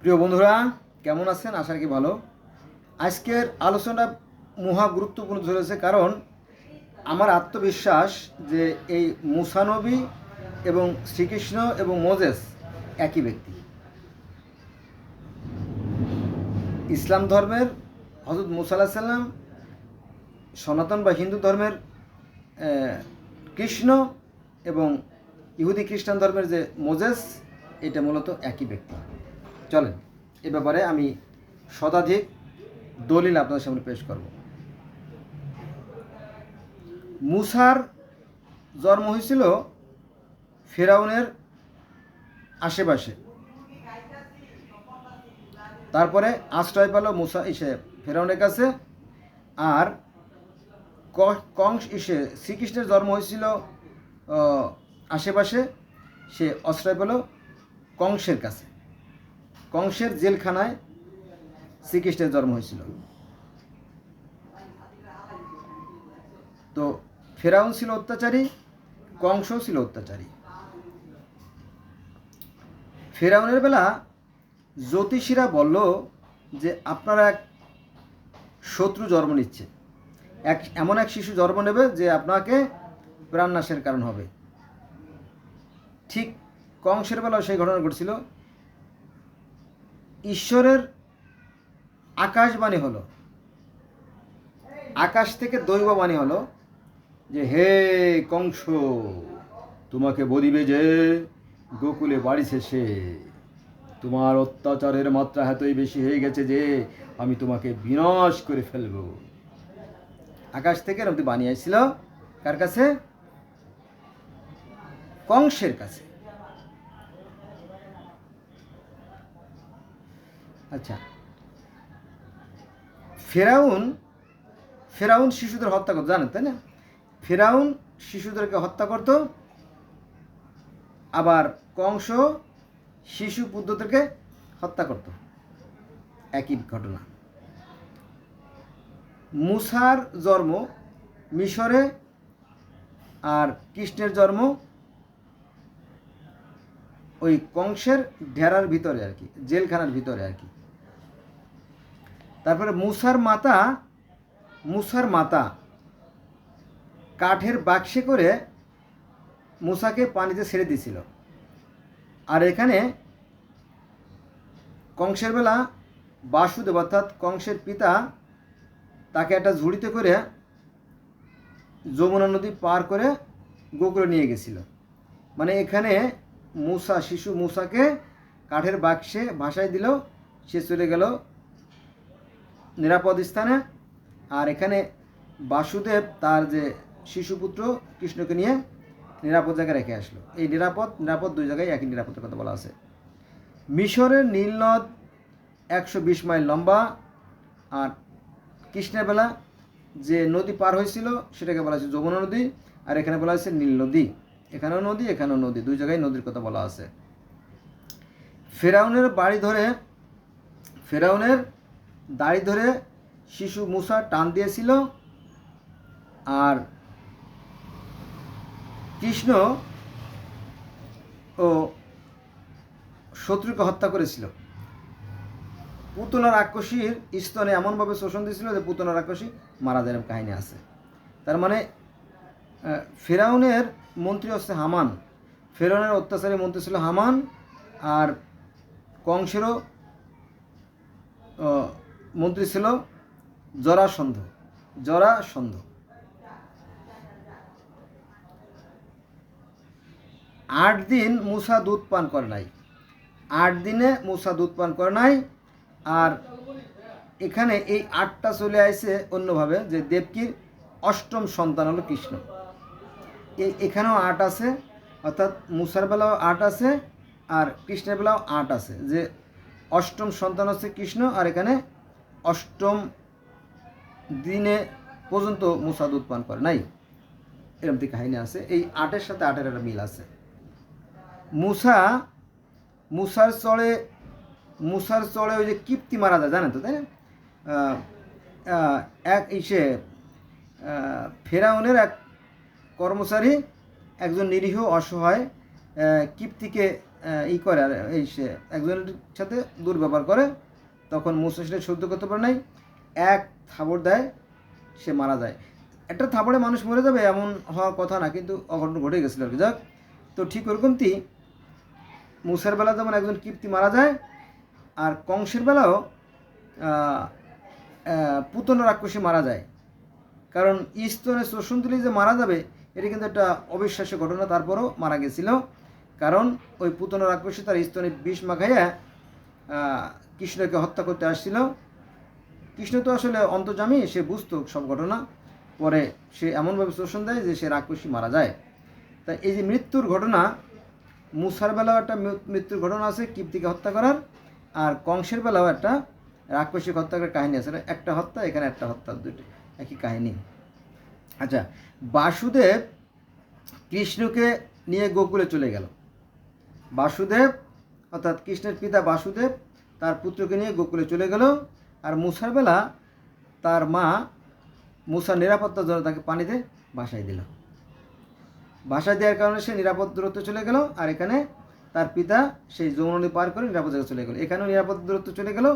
প্রিয় বন্ধুরা, কেমন আছেন? আশা কি ভালো। আজকের আলোচনা মহা গুরুত্বপূর্ণ ধরেছে কারণ আমার আত্মবিশ্বাস যে এই মুসানবী এবং শ্রীকৃষ্ণ এবং মোজেস একই ব্যক্তি। ইসলাম ধর্মের হজরত মুসা আলাহিস সাল্লাম সনাতন বা হিন্দু ধর্মের কৃষ্ণ এবং ইহুদি খ্রিস্টান ধর্মের যে মোজেস, এটা মূলত একই ব্যক্তি। চলেন, এ ব্যাপারে আমি শতাধিক দলিল আপনাদের সামনে পেশ করব। মুসার জন্ম হয়েছিল ফেরাউনের আশেপাশে। তারপরে আশ্রয় পেল মুসা ইসে, ফেরাউনের কাছে। আর কংস ইসে, শ্রীকৃষ্ণের জন্ম হয়েছিল আশেপাশে। সে আশ্রয় পেল কংসের কাছে। কংসের জেলখানায় শ্রীকৃষ্ণের জন্ম হয়েছিল। তো ফেরাউন ছিল অত্যাচারী, কংসও ছিল অত্যাচারী। ফেরাউনের বেলা জ্যোতিষীরা বলল যে, আপনারা এক শত্রু জন্ম নিচ্ছে। এক, এমন এক শিশু জন্ম নেবে যে আপনাকে প্রাণনাশের কারণ হবে। ঠিক কংসের বেলাও সেই ঘটনা ঘটছিল। ঈশ্বরের আকাশবাণী হলো। আকাশ থেকে দৈববাণী হলো যে, হে কংস, তোমাকে বলিবে যে, গোকুলে বাড়িছে সে তোমার অত্যাচারের মাত্রা এতই বেশি হয়ে গেছে যে, আমি তোমাকে বিনাশ করে ফেলব। আকাশ থেকে এরকম বাণী আসছিল কার কাছে? কংসের কাছে। আচ্ছা। ফেরাউন ফেরাউন শিশুদের হত্যা করতো, জানেন, তাই না? ফেরাউন শিশুদেরকে হত্যা করত, আবার কংস শিশু পুত্রদেরকে হত্যা করত। একই ঘটনা। মুসার জন্ম মিশরে আর কৃষ্ণের জন্ম ওই কংসের ঢেরার ভিতরে আর কি, জেলখানার ভিতরে আর কি। তারপরে মুসার মাতা মুসার মাতা, কাঠের বাক্সে করে মুসাকে পানিতে ছেড়ে দিয়েছিল। আর এখানে কংসের বেলা বাসুদেব অর্থাৎ কংসের পিতা তাকে একটা ঝুড়িতে করে যমুনা নদী পার করে গোকুলে নিয়ে গেছিল। মানে এখানে মুসা, শিশু মুসাকে কাঠের বাক্সে ভাসায় দিল, সে চলে গেল নিরাপদ স্থানে, আর এখানে বাসুদেব তার যে শিশুপুত্র কৃষ্ণকে নিয়ে নিরাপদ জায়গায় রেখে আসলো। এই নিরাপদ নিরাপদ দুই জায়গায় একই নিরাপদের কথা বলা আছে। মিশরের নীলনদ একশো বিশ মাইল লম্বা, আর কৃষ্ণের বেলা যে নদী পার হয়েছিল, সেটাকে বলা হয়েছে যমুনা নদী, আর এখানে বলা হয়েছে নীল নদী। এখানেও নদী এখানেও নদী, দুই জায়গায় নদীর কথা বলা আছে। ফেরাউনের বাড়ি ধরে, ফেরাউনের দাড়ি ধরে শিশু মুসা টান দিয়েছিল। আর কৃষ্ণ ও শত্রুকে হত্যা করেছিল। পুতনা রাক্ষসীর স্তনে এমনভাবে শোষণ দিয়েছিল যে পুতনা রাক্ষসী মারা যায় কাহিনী আছে। তার মানে ফেরাউনের মন্ত্রী হচ্ছে হামান। ফেরাউনের অত্যাচারী মন্ত্রী ছিল হামান। আর কংসেরও মন্ত্রী ছিল জরাসন্ধ জরাসন্ধ আট দিন মুসা দুধ পান করে নাই। আট দিনে মুসা দুধ পান করে নাই আর এখানে এই আটটা চলে আসে অন্যভাবে যে দেবকীর অষ্টম সন্তান হলো কৃষ্ণ। এই এখানেও আট আছে, অর্থাৎ মুসার বেলাও আট আছে আর কৃষ্ণের বেলাও আট আছে। যে অষ্টম সন্তান হচ্ছে কৃষ্ণ আর এখানে অষ্টম দিনে পর্যন্ত মুসা দুধ পান করে, নাই? এরকম একটি কাহিনী আছে। এই আটের সাথে আটের একটা মিল আছে। মুসা, মুসার চড়ে মুসার চড়ে ওই যে কিপ্তি মারা যায়, জানেন তো, তাই না? এক ইসে ফেরাউনের এক কর্মচারী একজন নিরীহ অসহায় কিপ্তিকে ই করে, আর এই সে একজনের সাথে দুর্ব্যবহার করে তখন মুসা সেটা সহ্য করতে পারে নাই। এক থাবড় দেয়, সে মারা যায়। একটা থাবড়ে মানুষ মরে যাবে এমন হওয়ার কথা না, কিন্তু অঘটন ঘটে গেছিল আর কি। যাক, তো ঠিক ওরকমটি মুসার বেলা যেমন একজন কীর্তি মারা যায়, আর কংসের বেলাও পুতন রাক্ষসী মারা যায়। কারণ স্তনে শোষণ দিলে যে মারা যাবে, এটা কিন্তু একটা অবিশ্বাস্য ঘটনা, তারপরও মারা গেছিল। কারণ ওই পুতন রাক্ষসী তার স্তনে বিষ মাখাইয়া কৃষ্ণকে হত্যা করতে আসছিল। কৃষ্ণ তো আসলে অন্তর্জামী সে বুঝতো সব ঘটনা। পরে সে এমনভাবে শোষণ দেয় যে সে রাক্ষসী মারা যায়। তা এই যে মৃত্যুর ঘটনা, মুসার বেলাও একটা মৃত্যুর ঘটনা আছে, কীর্তিকে হত্যা করার। আর কংসের বেলাও একটা রাক্ষসী হত্যা করার কাহিনী আছে। একটা হত্যা, এখানে একটা হত্যা দুটি একই কাহিনী। আচ্ছা বাসুদেব কৃষ্ণকে নিয়ে গোকুলে চলে গেল। বাসুদেব, অর্থাৎ কৃষ্ণের পিতা বাসুদেব তার পুত্রকে নিয়ে গোকুলে চলে গেল। আর মুসার বেলা তার মা মুসার নিরাপত্তার জন্য তাকে পানিতে ভাসাই দিল। ভাষা দেওয়ার কারণে সে নিরাপদ দূরত্ব চলে গেল আর এখানে তার পিতা সেই যমুনা পার করে নিরাপদ জায়গায় চলে গেল। এখানেও নিরাপদ দূরত্ব চলে গেল,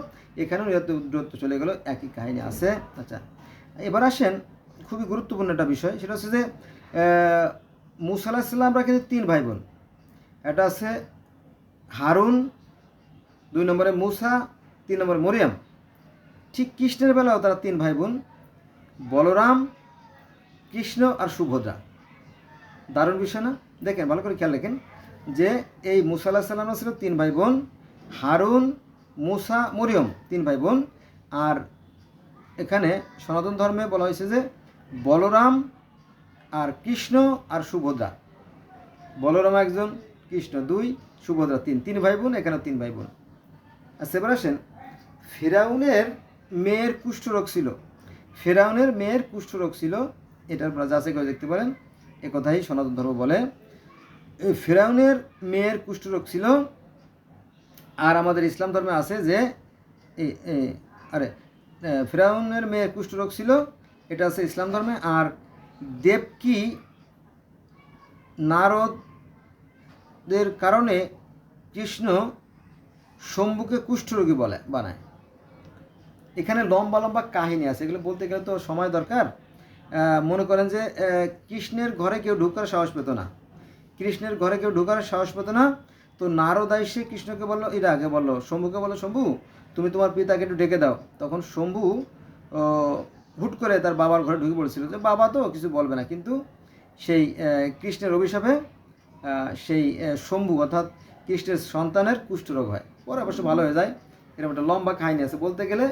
এখানেও নিরাপদ দূরত্ব চলে গেল। একই কাহিনী আছে। আচ্ছা এবার আসেন খুবই গুরুত্বপূর্ণ একটা বিষয়, সেটা হচ্ছে যে মুসা আলাহিসাল্লামরা কিন্তু তিন ভাই বোন। এটা আছে হারুন দুই নম্বরে মুসা, তিন নম্বরে মরিয়াম। ঠিক কৃষ্ণের বেলাও তারা তিন ভাই বোন বলরাম, কৃষ্ণ আর সুভদ্রা। দারুণ বিষয় না? দেখেন, ভালো করে খেয়াল রাখেন যে এই মুসা আল্লাহ সাল্লাম ছিল তিন ভাই বোন হারুন, মুসা, মরিয়ম তিন ভাই বোন আর এখানে সনাতন ধর্মে বলা হয়েছে যে বলরাম আর কৃষ্ণ আর সুভদ্রা। বলরাম একজন, কৃষ্ণ দুই, সুভদ্রা তিন। তিন ভাই বোন এখানে তিন ভাই বোন আচ্ছা এবার ফেরাউনের মেয়ের কুষ্ঠরোগ ছিল। ফেরাউনের মেয়ের কুষ্ঠরোগ ছিল, এটার আপনারা যাচাই করে দেখতে পারেন। এ কথাই সনাতন ধর্ম বলে। ফেরাউনের মেয়ের কুষ্ঠরোগ ছিল। আর আমাদের ইসলাম ধর্মে আছে যে আরে ফেরাউনের মেয়ের কুষ্ঠরোগ ছিল, এটা আছে ইসলাম ধর্মে। আর দেবকী নারদের কারণে কৃষ্ণ শম্ভুকে কুষ্ঠরোগী বলে, বানায়। এখানে লম্বা লম্বা কাহিনী আছে। এগুলো বলতে গেলে তো সময় দরকার। মনে করেন যে কৃষ্ণের ঘরে কেউ ঢোকার সাহস পেত না। কৃষ্ণের ঘরে কেউ ঢোকার সাহস পেত না। তো নারদ এসে কৃষ্ণকে বলল এর আগে বলল শম্ভুকে বলল, শম্ভু, তুমি তোমার পিতাকে একটু ডেকে দাও। তখন শম্ভু হুট করে তার বাবার ঘরে ঢুকে পড়েছিল। যে বাবা তো কিছু বলবে না, কিন্তু সেই কৃষ্ণের অভিশাপে সেই শম্ভু, অর্থাৎ কৃষ্ণের সন্তানের কুষ্ঠরোগ হয়। পরে অবশ্য ভালো হয়ে যায়। এরকম একটা লম্বা কাহিনী আছে। বলতে গেলে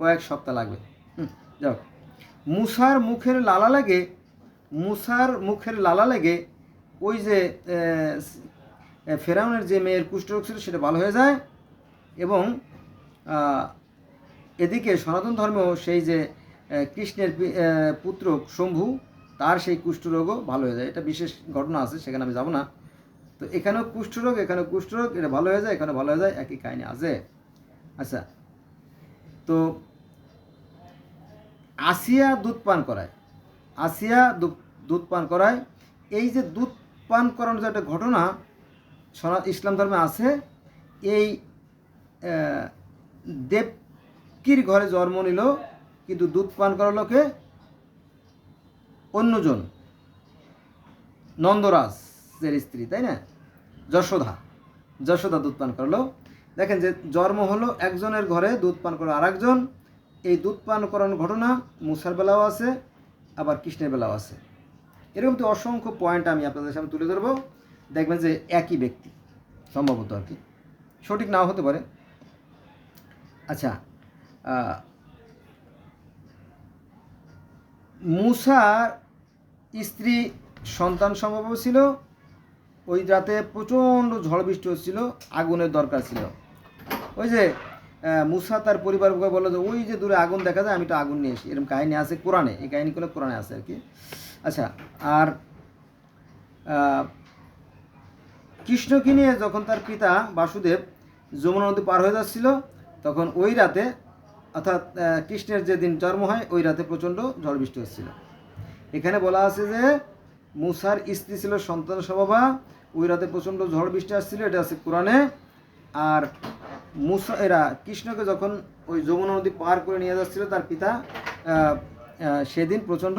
কয়েক সপ্তাহ লাগবে। যাও। মুসার মুখের লালা লাগে, মুসার মুখের লালা লেগে ওই যে ফেরাউনের যে মেয়ের কুষ্ঠরোগ ছিল সেটা ভালো হয়ে যায় এবং এদিকে সনাতন ধর্মেও সেই যে কৃষ্ণের পুত্র শম্ভু, তার সেই কুষ্ঠরোগও ভালো হয়ে যায়। এটা বিশেষ ঘটনা আছে, সেখানে আমি যাব না। তো এখানেও কুষ্ঠরোগ এখানেও কুষ্ঠরোগ এটা ভালো হয়ে যায় এখানে ভালো হয়ে যায়, একই কাহিনী আছে। আচ্ছা তো আসিয়া দুধ পান করায়, আসিয়া দুধ পান করায়, এই যে দুধ পান করানোর যে একটা ঘটনা সনা ইসলাম ধর্মে আছে, এই দেবকির ঘরে জন্ম নিল, কিন্তু দুধ পান করালোকে অন্যজন নন্দরাজের স্ত্রী, তাই না? যশোদা যশোদা দুধ পান করল। দেখেন যে জন্ম হলো একজনের ঘরে, দুধ পান করল আর একজন এই দুধ পান করানোর ঘটনা মুসার বেলাও আছে, আবার কৃষ্ণের বেলাও আছে। এরকম তো অসংখ্য পয়েন্ট আমি আপনাদের সামনে তুলে ধরবো। দেখবেন যে একই ব্যক্তি, সম্ভবত আর কি। সঠিক নাও হতে পারে। আচ্ছা মুসার স্ত্রী সন্তান সম্ভব ছিল ওই রাতে প্রচণ্ড ঝড় বৃষ্টি হচ্ছিল, আগুনের দরকার ছিল। ওই যে মুসা তার পরিবারকে বলল যে, ওই যে দূরে আগুন দেখা যায়, আমি তো আগুন নিয়ে এসি এরকম কাহিনী আছে কোরআনে, এই কাহিনীগুলো কোরআনে আছে আর কি। আচ্ছা আর কৃষ্ণকে নিয়ে যখন তার পিতা বাসুদেব যমুনা নদী পার হয়ে যাচ্ছিল, তখন ওই রাতে, অর্থাৎ কৃষ্ণের যেদিন জন্ম হয়, ওই রাতে প্রচণ্ড ঝড় বৃষ্টি হচ্ছিল। এখানে বলা আছে যে মুসার স্ত্রী ছিল সন্তান স্বভাবা, ওই রাতে প্রচণ্ড ঝড় বৃষ্টি আসছিল, এটা আছে কোরআনে। আর মুসা, এরা কৃষ্ণকে যখন ওই যমুনা নদী পার করে নিয়ে যাচ্ছিল, তার পিতা সেদিন প্রচণ্ড